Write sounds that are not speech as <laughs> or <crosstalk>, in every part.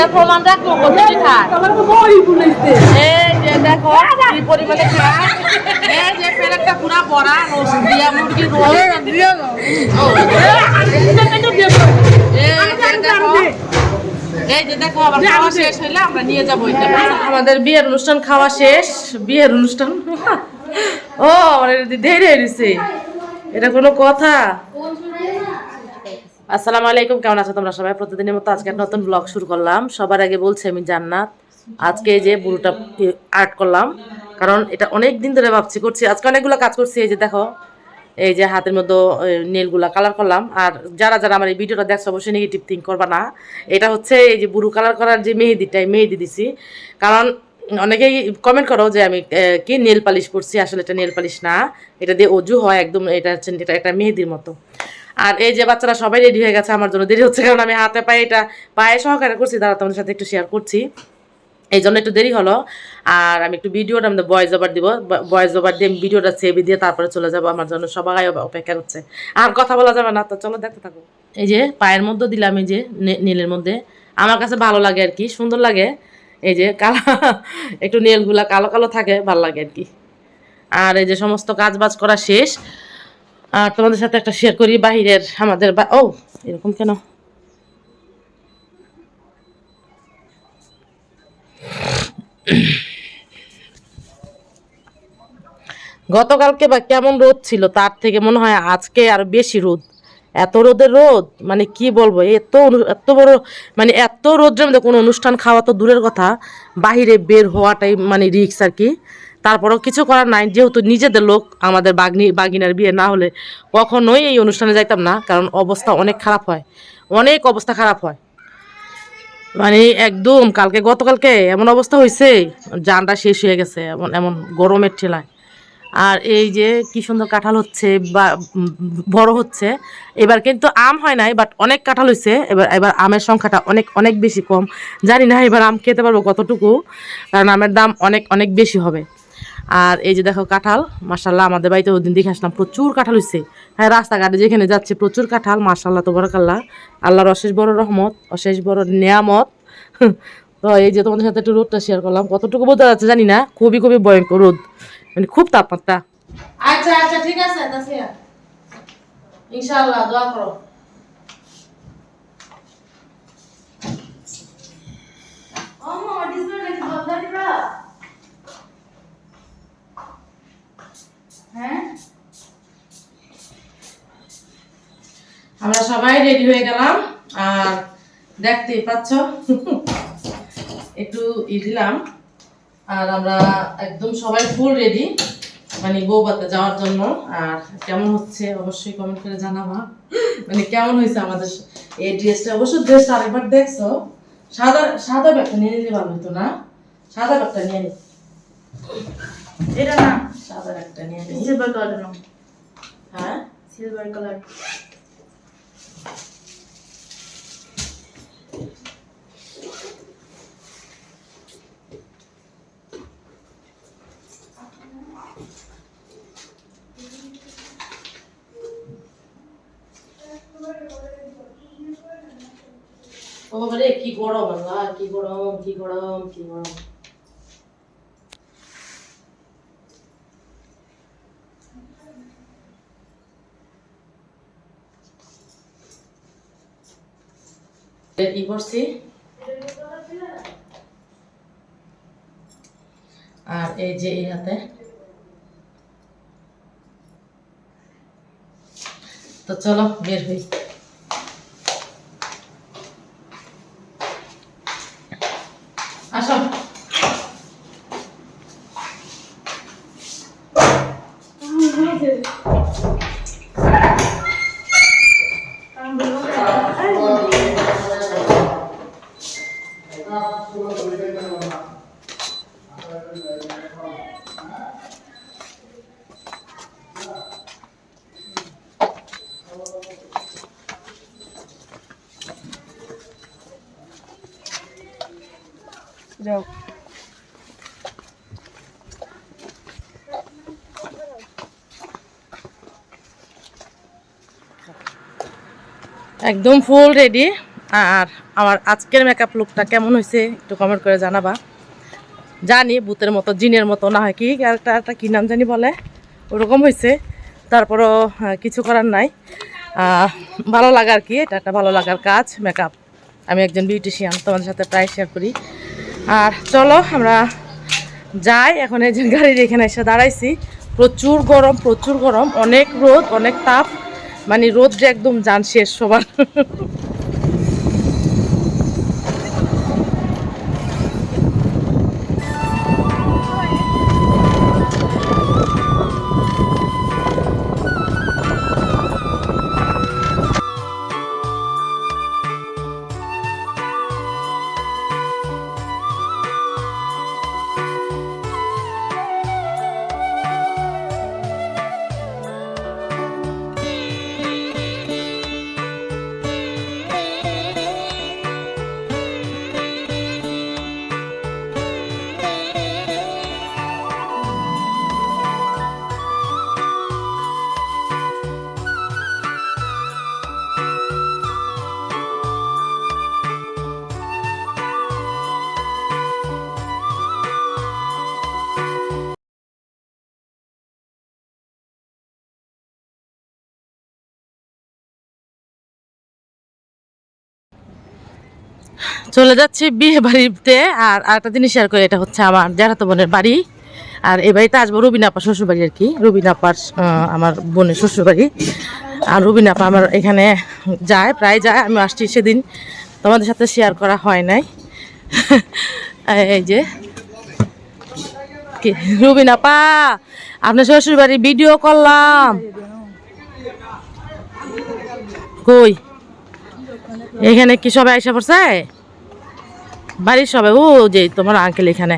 এটার প্রমাণ রাখব কতটি খায় বড়া মুরগি আবার শেষ হইলে আমরা নিয়ে যাব এটা। আমাদের বিয়ের অনুষ্ঠান খাওয়া শেষ। বিয়ের অনুষ্ঠান? ও হয়ে গেছে। এটা কোনো কথা। আসসালামু আলাইকুম, কেমন আছো তোমরা সবাই? প্রতিদিনের মতো আজকে নতুন ব্লগ শুরু করলাম। সবার আগে বলছি আমি জান্নাত। আজকে যে বুড়োটা আর্ট করলাম। কারণ এটা অনেক দিন ধরে ভাবছি, করছি। আজকে অনেকগুলো কাজ করছি, এই যে দেখো, এই যে হাতের মধ্যে নীলগুলা কালার করলাম। আর যারা যারা আমার এই ভিডিওটা দেখছ, অবশ্যই নেগেটিভ থিঙ্ক করবা না। এটা হচ্ছে এই যে বুড়ো কালার করার যে মেহেদিটা মেহেদি দিছি। কারণ অনেকেই কমেন্ট করো যে আমি কি নেল পালিশ করছি আসলে এটা নেল পালিশ না। এটা দিয়ে অজু হয়, একদম এটা হচ্ছে, এটা একটা মেহেদির মতো। আর এই যে বাচ্চারা সবাই রেডি হয়ে গেছে আমার জন্য, দেরি হচ্ছে কারণ আমি হাতে পায়ে এটা পায়ে সহকারে করছি তারা তোমাদের সাথে একটু শেয়ার করছি। এই জন্য একটু দেরি হলো, আর আমি একটু ভিডিওটা আমাদের ভয়েস ওভার দিব বয়েস ওভার দিয়ে ভিডিওটা সেভি দিয়ে তারপরে চলে যাব, আমার জন্য সবাই অপেক্ষা করছে। আর কথা বলা যাবে না, তো চলো দেখতে থাকো। এই যে পায়ের মধ্যে দিলাম, এই যে নীলের মধ্যে। আমার কাছে ভালো লাগে আর কি, সুন্দর লাগে। এই যে কালো, একটু নীলগুলা কালো কালো থাকে, ভালো লাগে আর কি। আর এই যে সমস্ত কাজ বাজ করা শেষ। আর তোমাদের সাথে একটা শেয়ার করি, বাহিরের আমাদের ও, এরকম কেন? গতকালকে বা কেমন রোদ ছিল, তার থেকে মনে হয় আজকে আর বেশি রোদ। এত রোদের রোদ? মানে কি বলব, এত এত বড় মানে এত রোদ্রের মধ্যে কোনো অনুষ্ঠান খাওয়া তো দূরের কথা, বাহিরে বের হওয়াটাই মানে রিক্স আর কি। তারপরেও কিছু করার নাই, যেহেতু নিজেদের লোক, আমাদের বাগনি, বাগিনার বিয়ে না হলে কখনোই এই অনুষ্ঠানে যাইতাম না, কারণ অবস্থা অনেক খারাপ হয়, অনেক অবস্থা খারাপ হয়। মানে একদম, কালকে, গতকালকে এমন অবস্থা হয়েছে জানটা শেষ হয়ে গেছে, এমন এমন গরমের ঠেলায়। আর এই যে কি সুন্দর কাঁঠাল হচ্ছে, বা বড় হচ্ছে, এবার কিন্তু আম হয় নাই বাট অনেক কাঁঠাল হয়েছে এবার এবার আমের সংখ্যাটা অনেক অনেক বেশি কম। জানি না এবার আম খেতে পারব কতটুকু, কারণ আমের দাম অনেক অনেক বেশি হবে। আর এই যে দেখো কাঁঠাল মাসাল্লাহ আমাদের বাড়িতে ওই দিন দেখে আসলাম, প্রচুর কাঁঠাল হয়েছে হ্যাঁ রাস্তাঘাটে যেখানে যাচ্ছে প্রচুর কাঁঠাল মাসাল্লাহ তো বরকাল্লাহ আল্লাহর অশেষ বড় রহমত, অশেষ বড় নিয়ামত। তো এই যে তোমাদের সাথে একটু রোদটা শেয়ার করলাম, কতটুকু বোঝা যাচ্ছে জানি না, খুবই খুবই ভয়ঙ্কর রোদ মানে খুব তাপমাত্রা। আচ্ছা আচ্ছা ঠিক আছে ইনশাআল্লাহ, দোয়া করো। হ্যাঁ? আমরা সবাই রেডি হয়ে গেলাম। আর দেখতেই পাচ্ছ, একটু ই দিলাম। আর আমরা একদম সবাই ফুল রেডি মানে বৌবাতে যাওয়ার জন্য। আর কেমন হচ্ছে অবশ্যই কমেন্ট করে জানাবা। মানে কেমন হয়েছে আমাদের এই ড্রেসটা অবশ্য ড্রেসটা আরেকবার দেখছ, সাদা সাদা ব্যাগটা নিয়ে নিলে ভালো হতো না। সাদা ব্যাগটা নিয়ে নি। এটা না সাদা ব্যাগটা নিয়ে নি সিলভার কালার রং। হ্যাঁ? সিলভার কালার ও বাবা রে কি গরম আল্লাহ কি গরম কি গরম কি গরম। কি করছি? আর এই যে এই হাতে। তো চলো বের হই আসো যাও। একদম ফুল রেডি আর আমার আজকের মেকআপ লুকটা কেমন হয়েছে একটু কমেন্ট করে জানাবা। জানি ভূতের মতো, জিনের মতো না হয় কি ক্যারেক্টারটা কী নাম জানি বলে? ওরকম হয়েছে। তারপরও কিছু করার নাই। ভালো লাগার কি, এটা একটা ভালো লাগার কাজ মেকআপ আমি একজন বিউটিশিয়ান তোমাদের সাথে প্রায় শেয়ার করি। আর চলো আমরা যাই, এখন এই যে গাড়ির এখানে এসে দাঁড়াইছি। প্রচুর গরম প্রচুর গরম, অনেক রোদ, অনেক তাপ। মানে রোদ যে একদম যান শেষ সবার। চলে যাচ্ছি বিয়ে বাড়িতে। আর আরেকটা জিনিস শেয়ার করে, এটা হচ্ছে আমার জ্যাঠাতো বোনের বাড়ি। আর এই বাড়িতে আসব রুবিনা আপা শ্বশুর বাড়ি আর কি। রুবিনা আপার আমার বোনের শ্বশুর বাড়ি আর রুবিনা আপা আমার এখানে যায়, প্রায় যায় আমি আসছি সেদিন। তোমাদের সাথে শেয়ার করা হয় নাই। <laughs> এই যে, কি? রুবিনা আপা, আপনার শ্বশুর বাড়ি ভিডিও করলাম। কই? এখানে কি সবাই আইসা পড়ছে? বাড়ির সবাই, ও যে তোমার আঙ্কেল এখানে।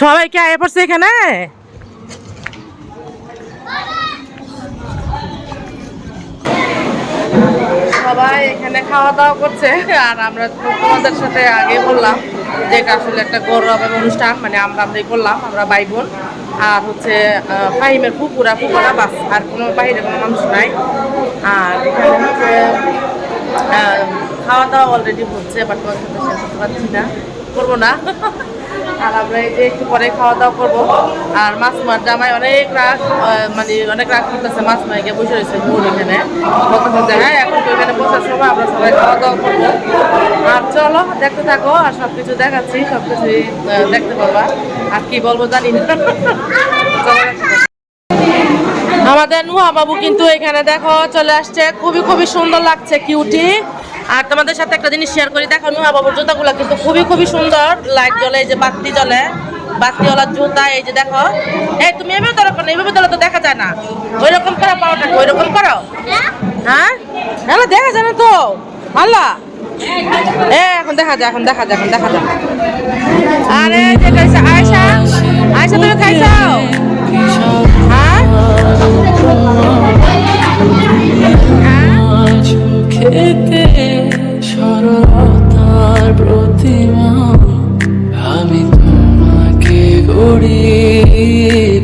সবাই কি আয়া পড়ছে এখানে? সবাই এখানে খাওয়া দাওয়া করছে, আর আমরা তোমাদের সাথে আগে বললাম যে আসলে একটা গৌরব অনুষ্ঠান মানে আমরা আমরাই করলাম, আমরা ভাই বোন আর হচ্ছে ফাহিমের পুকুরা পুকুরা বাস, আর কোনো বাইরে কোনো মানুষ নাই। আর খাওয়া অলরেডি হচ্ছে বাট তোমার সাথে শেয়ার করতে না। করব না। আর আমরা এই যে একটু পরে খাওয়া দাওয়া করব। আর মাছ মার জামাই অনেক রাগ মানে অনেক রাগ করতেছে মাছ মাইকে বসে রয়েছে বোন এখানে। হ্যাঁ এখন তো এখানে বসার সময়, আমরা সবাই খাওয়া দাওয়া করব। আর চলো, দেখতে থাকো, আর সব কিছু দেখাচ্ছি সব কিছুই দেখতে পারবা আর কি বলব জানি না। আমাদের নুহা বাবু কিন্তু এখানে, দেখো, চলে আসছে। খুবই খুবই সুন্দর লাগছে কিউটি আর তোমাদের সাথে একটা জিনিস শেয়ার করি। দেখো নুহা বাবুর জুতাগুলো কিন্তু খুবই খুবই সুন্দর। লাইট জ্বলে, এই যে বাতি জ্বলে বাতিওয়ালার জুতা, এই যে দেখো। এই, তুমি এভাবে ধরো কেন? এভাবে ধরো তো দেখা যায় না। ওই রকম করো পাওয়াটা ওই রকম করো। হ্যাঁ? না দেখা যায় না তো। আল্লাহ। এ, এখন দেখা যায়, এখন দেখা যায়, এখন দেখা যায়। আরে যে খাইছে আয়সা আয়সা তুমি খাইছো? হ্যাঁ? সরলতার প্রতিমা আমি তোমাকে গড়ি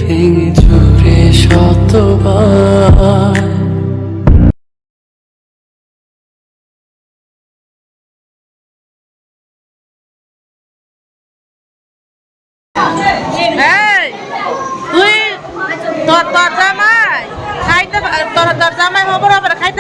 ভেঙে চুরে শতবার।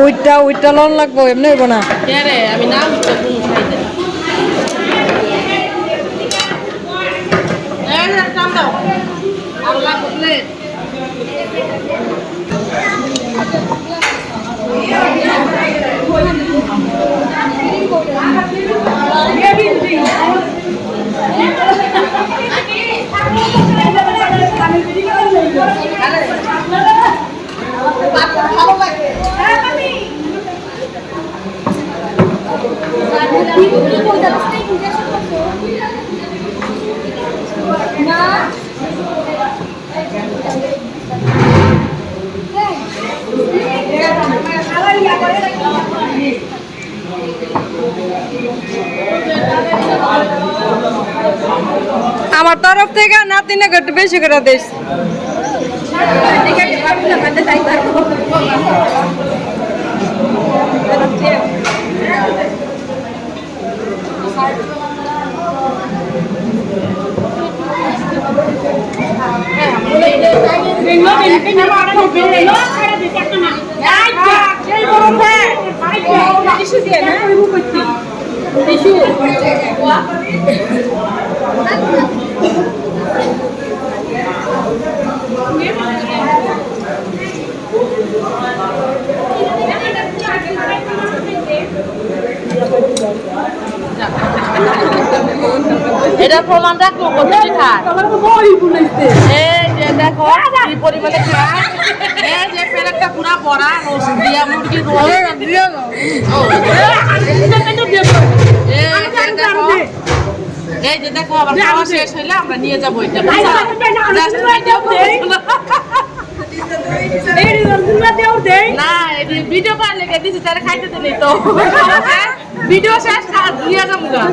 ওইটা ওইটা লন লাগবো এমনি হইব না। আমি নাম Thank you. আমার তরফ থেকে নাতিনে একটু বেশি করে দেশ এটা প্রমাণ রাখব কোথায় খায়? এই যে দেখো কি পরিমাণে খায়। এই যে পেরেকটা পুরা ভরা রোজ দিয়া মুরগি এই যে দেখো আবার খাওয়া শেষ হইলে আমরা নিয়ে যাব এটা। না। ভিডিও করে লেগে দিছি তারা খাইতে দিলি তো। ভিডিও শেষ খা দিয়ে যাব গা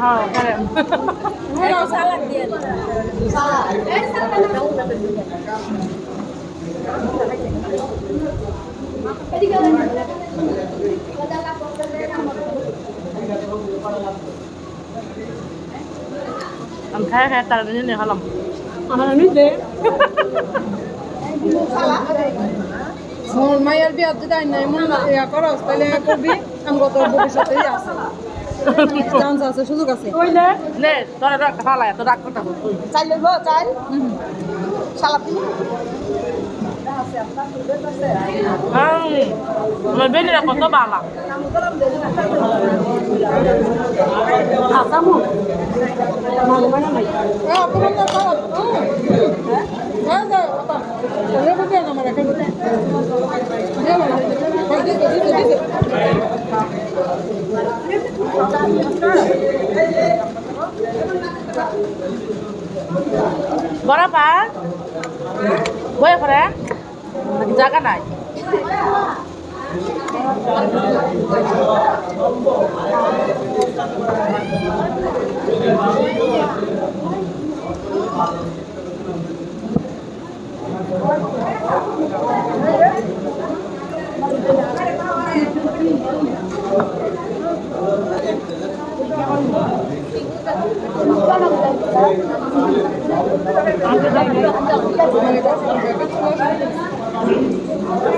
হ্যাঁ হ্যাঁ আমি হ্যাঁ খাই তার জন্য হলাম। মোর মায়ের বিয়া যদি আইন নাই মন ইয়া করস তাহলে করবি। আমগো তোর ভবিষ্যতে আছে। চান্স আছে সুযোগ আছে। নে তোরা রাখ ফালায় তো রাখ কথা বল তুই। চাল লইব চাল সালাদ দিন হুম আমার বেলিরা কত বালা এ অপমান না কর হ্যাঁ যা বাবা তাহলে বলবি আমার এখন দে বাবা কই দিতে দিতে দিতে বড় পা বয়ে করে নাকি জায়গা নাই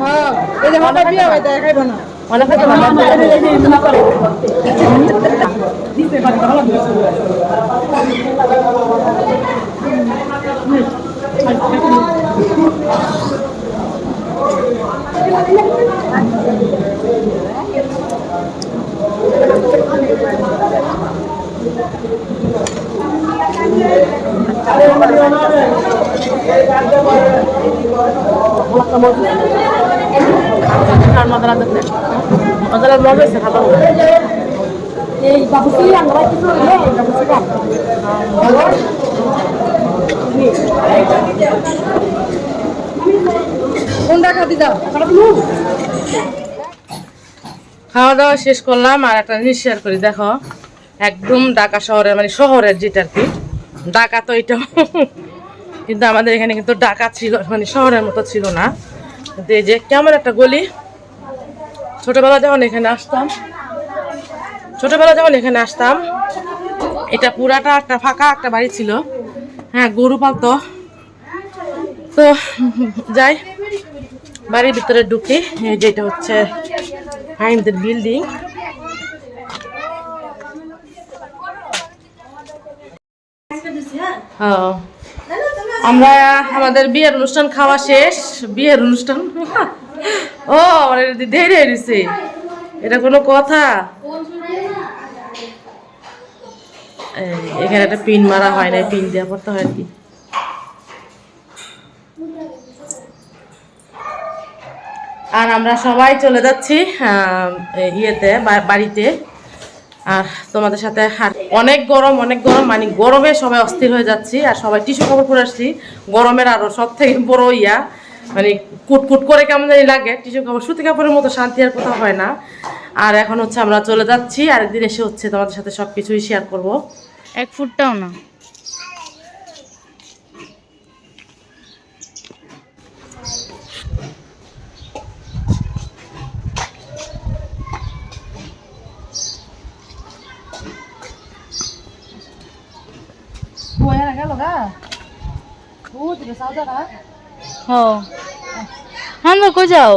হ্যাঁ। এই যে হঠাৎ বিয়া হয় তাই খাইব না অনেক আর মজা লাগছে কোনটা যাও? খাওয়া দাওয়া শেষ করলাম আর একটা জিনিস শেয়ার করি দেখো। একদম ঢাকা শহরের মানে শহরের যেটা আর কি। ঢাকা তো এটা কিন্তু আমাদের এখানে কিন্তু ঢাকা ছিল মানে শহরের মতো ছিল না। কিন্তু এই যে কেমন একটা গলি। ছোটবেলা যখন এখানে আসতাম ছোটবেলা যখন এখানে আসতাম এটা পুরাটা একটা ফাঁকা একটা বাড়ি ছিল। হ্যাঁ গরু পালতো। তো যাই বাড়ির ভিতরে ঢুকি। এই যে এটা হচ্ছে হাইমদের বিল্ডিং। আমরা আমাদের বিয়ের অনুষ্ঠান খাওয়া শেষ। বিয়ের অনুষ্ঠান? ও, আমার হয়ে গেছে। এটা কোনো কথা? এখানে একটা পিন মারা হয় না পিন দেওয়া পড়তে হয় আর কি আর আমরা সবাই চলে যাচ্ছি ইয়েতে বাড়িতে। আর তোমাদের সাথে অনেক গরম অনেক গরম মানে গরমে সবাই অস্থির হয়ে যাচ্ছি আর সবাই টিসু কাপড় পরে আসছি। গরমের আরও সব থেকে বড় ইয়া মানে কুটকুট করে কেমন জানি লাগে। টিস্যু কাপড়, সুতি কাপড়ের মতো শান্তি আর কোথাও হয় না। আর এখন হচ্ছে আমরা চলে যাচ্ছি। আরেকদিন এসে হচ্ছে তোমাদের সাথে সব কিছুই শেয়ার করব। এক ফুটটাও না। হ্যাঁ কই যাও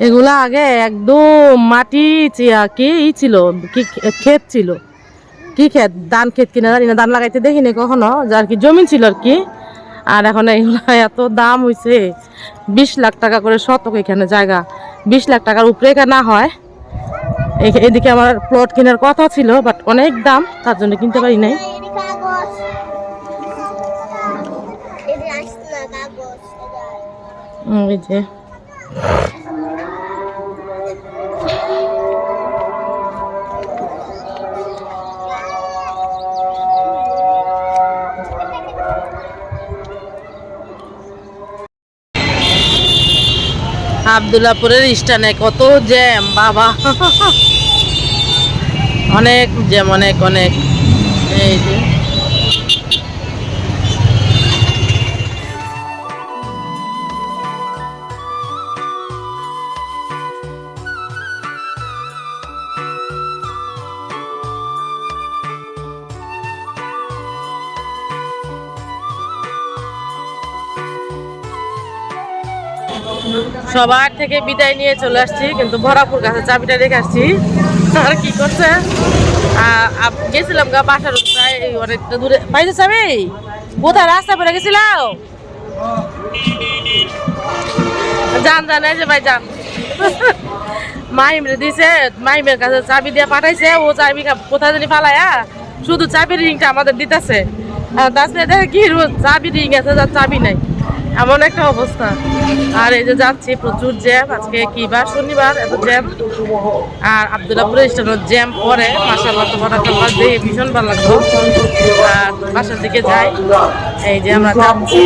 এগুলা আগে একদম মাটি কি ই ছিল কি ক্ষেত ছিল কি ক্ষেত ধান ক্ষেত কিনা জানি না ধান লাগাইতে দেখিনি কখনো যার কি জমি ছিল আর কি আর এখন এগুলো এত দাম হয়েছে বিশ লাখ টাকা করে শতক এখানে জায়গা বিশ লাখ টাকার উপরে না হয় এদিকে আমার প্লট কেনার কথা ছিল বাট অনেক দাম তার জন্য কিনতে পারি নাই এই যে আবদুল্লাপুরের স্টানে কত জ্যাম বাবা। অনেক জ্যাম অনেক অনেক। এই যে। সবার থেকে বিদায় নিয়ে চলে আসছি, কিন্তু ভরাপুর কাছে চাবিটা রেখে আসছি। আর কি করছে? গেছিলাম গা বাসার প্রায় অনেকটা দূরে। পাইছে চাবি কোথায়? রাস্তা পরে গেছিলাম? যান যান, এই যে ভাই যান মাহিমরে দিছে, মাহিমের কাছে চাবি দিয়ে পাঠাইছে, ও চাবি কোথায় জানি ফালায়া, শুধু চাবির রিংটা আমাদের দিতেছে। তাছাড়া দেখে কি চাবি রিং আছে যার চাবি নাই। এমন একটা অবস্থা। আর এই যে যাচ্ছি, প্রচুর জ্যাম আজকে কি বার? শনিবার, এত জ্যাম আর আবদুল্লাপুর স্টেশনের জ্যাম পরে মাসাল্লাহ বাস দিয়ে ভীষণ ভালো লাগল। আর বাসার দিকে যাই, এই যে আমরা যাচ্ছি।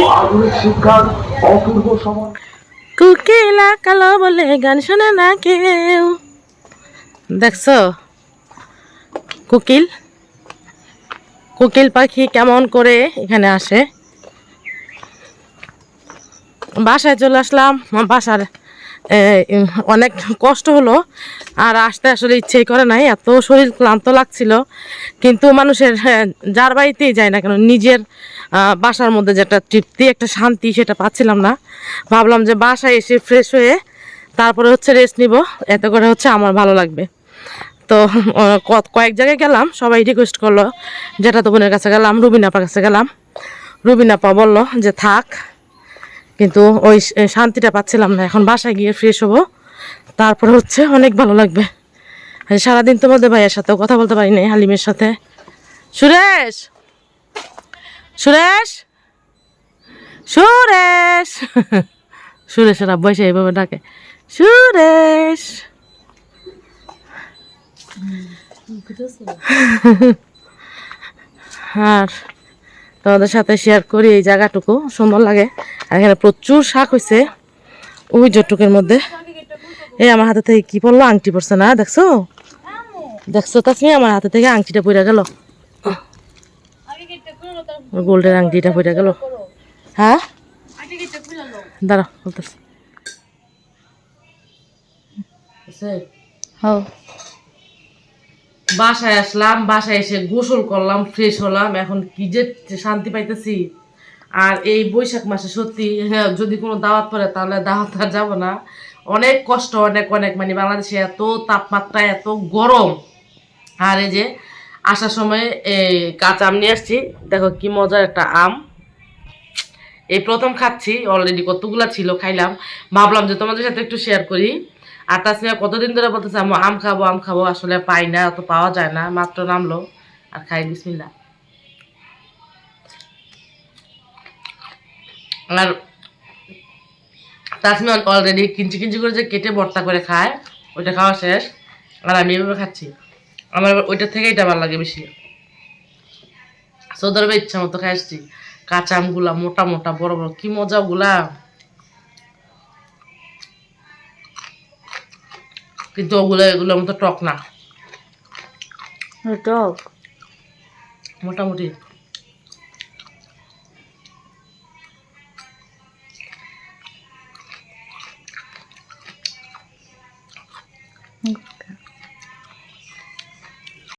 কুকিলা কালো বলে গান শোনে না কেউ। দেখছ? কোকিল? কোকিল পাখি কেমন করে এখানে আসে? বাসায় চলে আসলাম। বাসার অনেক কষ্ট হলো আর আসতে আসলে ইচ্ছেই করে নাই। এত শরীর ক্লান্ত লাগছিল কিন্তু মানুষের হ্যাঁ, যার বাড়িতেই যায় না কেন নিজের বাসার মধ্যে যেটা তৃপ্তি একটা শান্তি সেটা পাচ্ছিলাম না। ভাবলাম যে বাসায় এসে ফ্রেশ হয়ে তারপরে হচ্ছে রেস্ট নিব। এত করে হচ্ছে আমার ভালো লাগবে। তো কয়েক জায়গায় গেলাম সবাই রিকোয়েস্ট করল যেটা তো বোনের কাছে গেলাম রুবিনাপার কাছে গেলাম। রুবিনাপা বলল যে থাক কিন্তু ওই শান্তিটা পাচ্ছিলাম না। এখন বাসায় গিয়ে ফ্রেশ হব। তারপরে হচ্ছে অনেক ভালো লাগবে। সারাদিন তোমাদের ভাইয়ের সাথেও কথা বলতে পারি নাই হালিমের সাথে। সুরেশ! সুরেশ! সুরেশ! <laughs> সুরেশের বয়সে এইভাবে ডাকে। সুরেশ! <laughs> আর তোমাদের সাথে শেয়ার করি এই জায়গাটুকু, সুন্দর লাগে। আর এখানে প্রচুর শাক হয়েছে ওই জটুকের মধ্যে। এই আমার হাতে থেকে কি পড়ল? আংটি পড়ছে না, দেখছ? দেখছ, তাসমি, আমার হাতে থেকে আংটিটা পড়ে গেল। গোল্ডের আংটিটা পড়ে গেল। হ্যাঁ? দাঁড়া বলতেছি। হও বাসায় আসলাম, বাসায় এসে গোসল করলাম ফ্রেশ হলাম। এখন কি যে শান্তি পাইতেছি। আর এই বৈশাখ মাসে সত্যি হ্যাঁ যদি কোনো দাওয়াত পড়ে তাহলে দাওয়াত আর যাব না। অনেক কষ্ট, অনেক অনেক। মানে বাংলাদেশে এত তাপমাত্রা, এত গরম। আর এই যে আসার সময় এই কাঁচা আম নিয়ে আসছি। দেখো কি মজার একটা আম। এই প্রথম খাচ্ছি অলরেডি কতগুলা ছিল খাইলাম। ভাবলাম যে তোমাদের সাথে একটু শেয়ার করি। আর তাছাড়া কতদিন ধরে বলতেছে, আম্মু, আম খাব আম খাব। আসলে পাই না, অত পাওয়া যায় না, মাত্র নামলো। আর খাই বিসমিল্লা আর তাসমিয়া অলরেডি কিঞ্চি কিঞ্চি করে যে কেটে ভর্তা করে খায়, ওইটা খাওয়া শেষ। আর আমি এভাবে খাচ্ছি। আমার ওইটার থেকে এটা ভালো লাগে বেশি। সৌদি ইচ্ছা মতো খাই আসছি। কাঁচা আমগুলা, মোটা মোটা, বড় বড়, কি মজা ওগুলা। কিন্তু ওগুলো এগুলোর মতো টক না। টক? মোটামুটি।